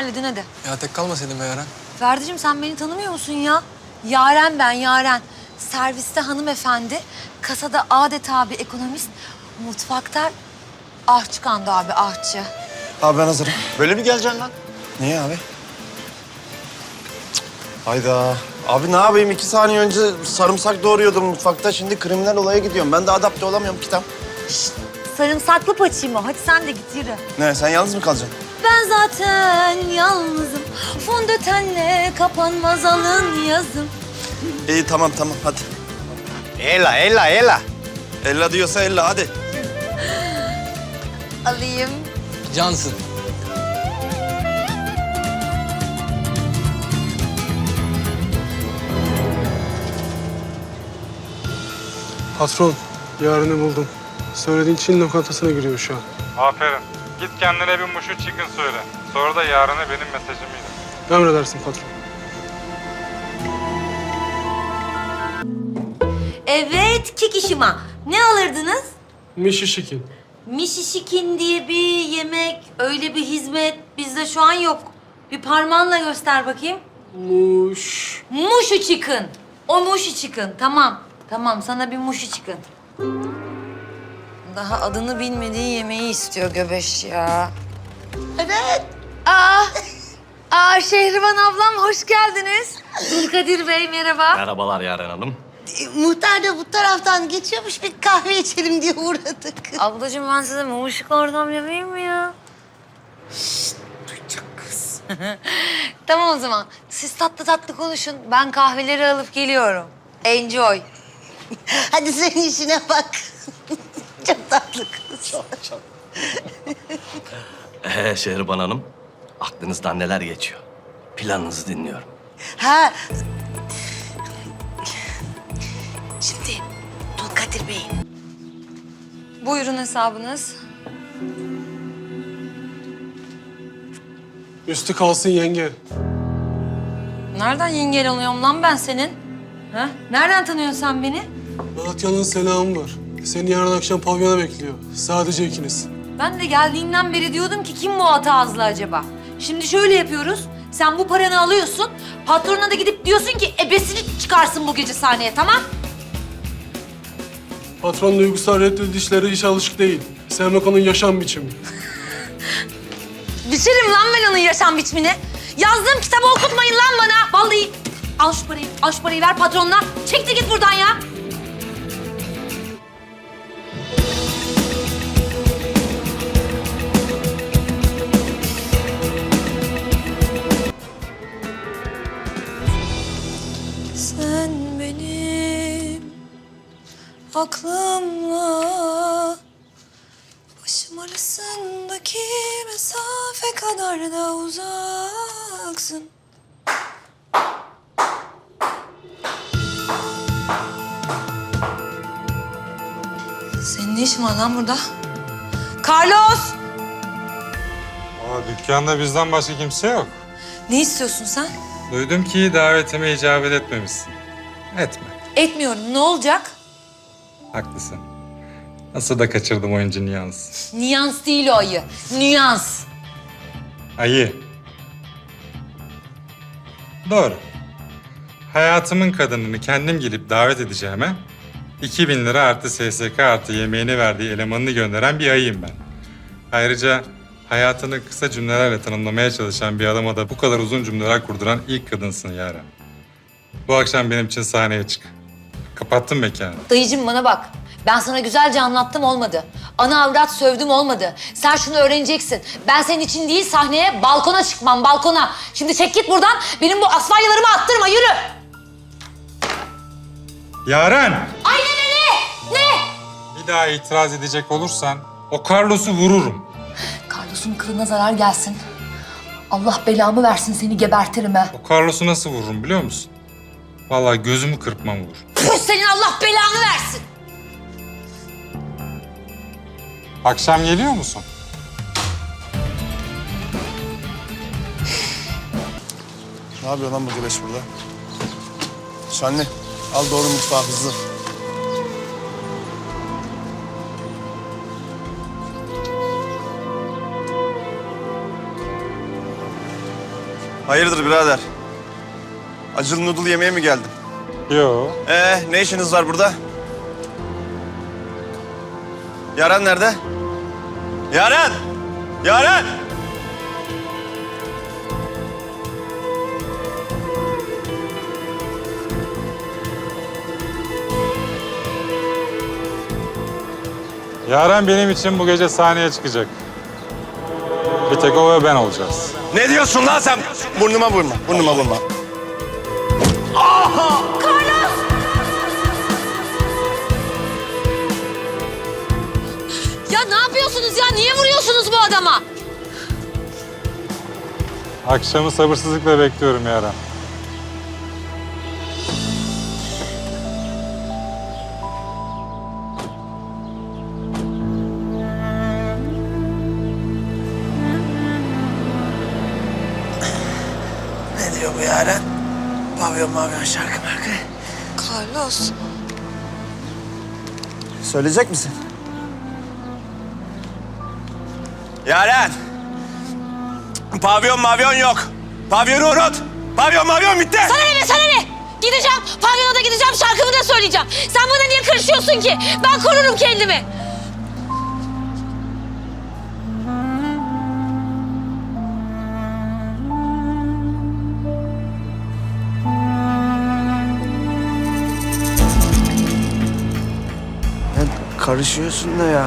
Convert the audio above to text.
halledin hadi. Ya tek kalmasaydın be Yaren. Ferdi'cim sen beni tanımıyor musun ya? Yaren ben Yaren. Serviste hanımefendi, kasada adeta bir ekonomist, mutfakta ahçı kandı abi ahçı. Abi ben hazırım. Böyle mi geleceksin lan? Niye abi? Cık, Hayda. Abi ne yapayım? İki saniye önce sarımsak doğruyordum mutfakta. Şimdi kriminal olaya gidiyorum. Ben de adapte olamıyorum kitap. Sarımsaklı paçayım o. Hadi sen de git yürü. Ne sen yalnız mı kalacaksın? Ben zaten yalnızım. Fondötenle kapanmaz alın yazım. İyi tamam tamam hadi. Ela, ela, ela. Ella diyorsa ella hadi. Alayım. Cansın. Patron, yarını buldum. Söylediğin Çin lokantasına giriyor şu an. Aferin. Git kendine bir muşu chicken söyle. Sonra da yarına benim mesajımı ilet. Emredersin patron. Evet, kikişima. Ne alırdınız? Mişi şikin. Mişişikin diye bir yemek, öyle bir hizmet bizde şu an yok. Bir parmağınla göster bakayım. Muş. Muşu chicken. O muşu chicken. Tamam. Tamam sana bir muşu chicken. Daha adını bilmediği yemeği istiyor göbeş ya. Evet. Aa, aa Şehriban ablam hoş geldiniz. Dulkadir Bey merhaba. Merhabalar Yaren Hanım. E, Muhtar da bu taraftan geçiyormuş bir kahve içelim diye uğradık. Ablacığım ben size mumuşuklu ortam yapayım mı ya? Duyacak kız. Tamam o zaman. Siz tatlı tatlı konuşun. Ben kahveleri alıp geliyorum. Enjoy. Hadi sen işine bak. Çok tatlı kız. Ee, Şehriban Hanım, aklınızdan neler geçiyor? Planınızı dinliyorum. Ha. Şimdi Dulkadir Bey. Buyurun hesabınız. Üstü kalsın yenge. Nereden yengel oluyorum lan ben senin? Ha? Nereden tanıyorsun sen beni? Malatya'nın selamı var. Seni yarın akşam pavyona bekliyor. Sadece ikiniz. Ben de geldiğinden beri diyordum ki kim bu ata ağızlı acaba? Şimdi şöyle yapıyoruz. Sen bu paranı alıyorsun. Patrona da gidip diyorsun ki ebesini çıkarsın bu gece sahneye tamam? Patron duygusal reddedişlere hiç alışık değil. Sevmek onun yaşam biçimi. Biçerim lan ben onun yaşam biçimini. Yazdığım kitabı okutmayın lan bana. Vallahi al şu parayı, al şu parayı ver patronuna. Çekti git buradan ya. Aklımla Başım arasındaki mesafe kadar da uzaksın. Senin ne işin var lan burada? Carlos! Aa, dükkanda bizden başka kimse yok. Ne istiyorsun sen? Duydum ki davetime icabet etmemişsin. Etme. Etmiyorum. Ne olacak? Haklısın. Nasıl da kaçırdım oyuncu Niyans. Nüans değil o ayı. Nüans. Ayı. Doğru. Hayatımın kadınını kendim gelip davet edeceğime... 2000 lira artı SSK artı yemeğini verdiği elemanını gönderen bir ayıyım ben. Ayrıca hayatını kısa cümlelerle tanımlamaya çalışan bir adama da bu kadar uzun cümleler kurduran ilk kadınsın Yaren. Bu akşam benim için sahneye çık. Kapattım mekanı. Dayıcım bana bak. Ben sana güzelce anlattım olmadı. Ana avrat sövdüm olmadı. Sen şunu öğreneceksin. Ben senin için değil sahneye balkona çıkmam balkona. Şimdi çek git buradan. Benim bu asfalyalarımı attırma yürü. Yaren! Aynen öyle. Ne? Bir daha itiraz edecek olursan o Carlos'u vururum. Carlos'un kılına zarar gelsin. Allah belamı versin seni gebertirim ha. O Carlos'u nasıl vururum biliyor musun? Vallahi gözümü kırpmam vurur. Puh, senin Allah belanı versin. Akşam geliyor musun? Ne yapıyor lan bu güreş burada? Şanlı al doğru mutfağa hızlı. Hayırdır birader? Acılı noodle yemeye mi geldin? Yo. Ee, ne işiniz var burada? Yaren nerede? Yaren! Yaren! Yaren benim için bu gece sahneye çıkacak. Bir tek o ve ben olacağız. Ne diyorsun lan sen? Burnuma vurma, burnuma vurma. Ya Niye vuruyorsunuz bu adama? Akşamı sabırsızlıkla bekliyorum Yaren. Ne diyor bu Yaren? Pavyon mavyon şarkı markı. Carlos. Söyleyecek misin? Yaren! Pavyon mavyon yok. Pavyonu unut. Pavyon mavyon bitti. Sana ne be sana ne? Gideceğim, pavyona da gideceğim, şarkımı da söyleyeceğim. Sen bana niye karışıyorsun ki? Ben korurum kendimi. Sen karışıyorsun da ya.